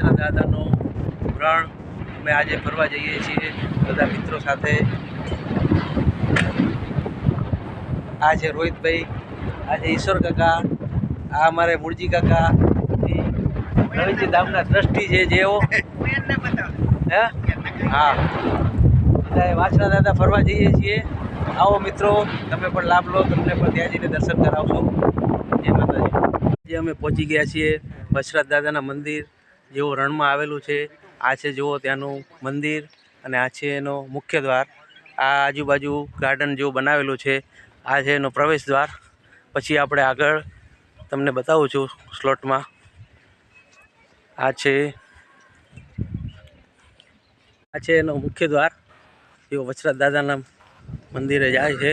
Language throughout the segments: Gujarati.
વાછરા દાદાનું રણ અમે આજે ફરવા જઈએ છીએ. બધા મિત્રો સાથે આ છે રોહિતભાઈ આ છે ઈશ્વર કાકા આ અમારે મૂળજી કાકા રવિજી ધામના ટ્રસ્ટી છે જેઓ. હે હા? બધા વાછરા દાદા ફરવા જઈએ છીએ. આવો મિત્રો તમે પણ લાભ લો તમને પણ ત્યાં જઈને દર્શન કરાવશો. જય માતાજી. આજે અમે પહોંચી ગયા છીએ વશરાજ દાદાના મંદિર. જેવું રણમાં આવેલું છે, આ છે જુઓ ત્યાંનું મંદિર અને આ છે એનો મુખ્ય દ્વાર. આ આજુબાજુ ગાર્ડન જેવું બનાવેલું છે, આ છે એનો પ્રવેશ દ્વાર. પછી આપણે આગળ તમને બતાવું છું સ્લોટમાં આ છે આ છે એનો મુખ્ય દ્વાર. જેઓ વચરાજ દાદાના મંદિરે જાય છે,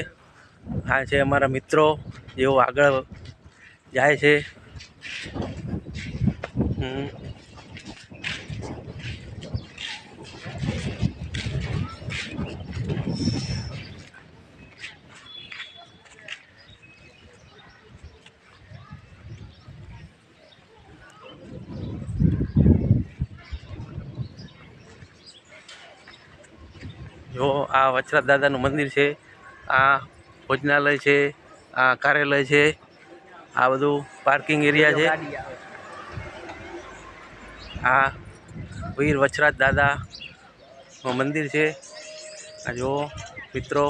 આ છે અમારા મિત્રો જેઓ આગળ જાય છે. હમ. જો આ વચરાજ દાદાનું મંદિર છે, આ ભોજનાલય છે, આ કાર્યાલય છે, આ બધું પાર્કિંગ એરિયા છે. આ વીર વચરાજ દાદાનું મંદિર છે. આ જુઓ મિત્રો